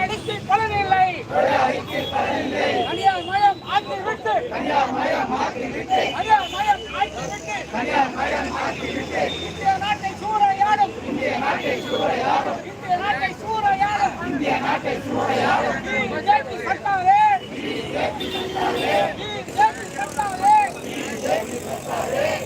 அடிக்கு பலனில்லை தனியார் மயம் ஆக்கி விட்டு தனியார் மயம் ஆக்கி விட்டு இந்திய ขอเล่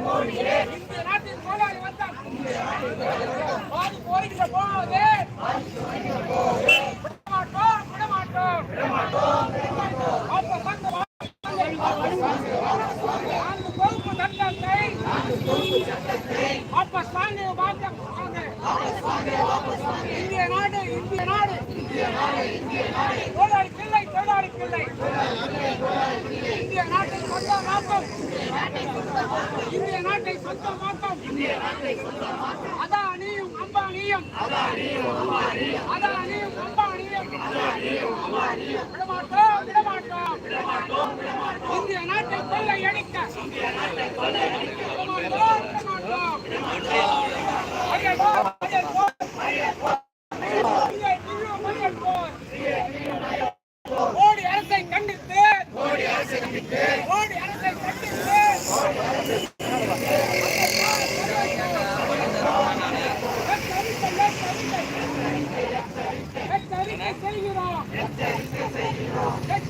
மோடியே இந்த நாட்டின் முதலாளி வந்தான் வாங்க இந்திய நாடு இந்திய நாடு. தொழிலாளி பிள்ளை தொழிலாளி பிள்ளை இந்திய நாட்டை சொந்த மாற்றம். இந்திய நாட்டை சொந்த மாற்றம். அதானியும் அம்பானியும் அதானியும் அம்பானியும் விடமாட்டோம் விடமாட்டோம். இந்திய நாட்டை கொள்ளை அடிக்க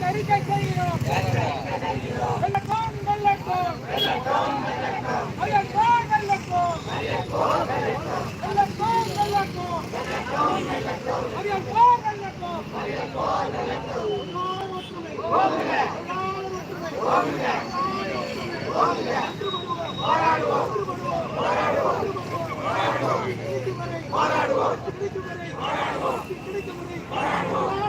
தரிக்க செய்கிறோம் வெள்ளக்கோம் வெள்ளக்கோம் வெள்ளக்கோம் வெள்ளக்கோம் வெள்ளக்கோம் வெள்ளக்கோம் வெள்ளக்கோம் போராடுவோம் போராடுவோம் போராடுவோம் போராடுவோம்.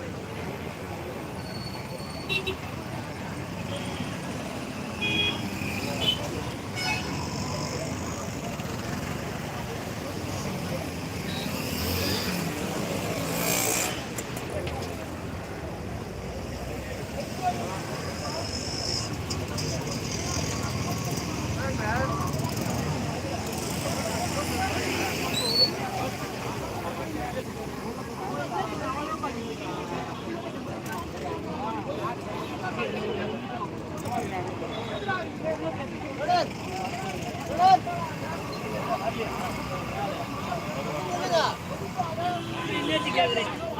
Gracias.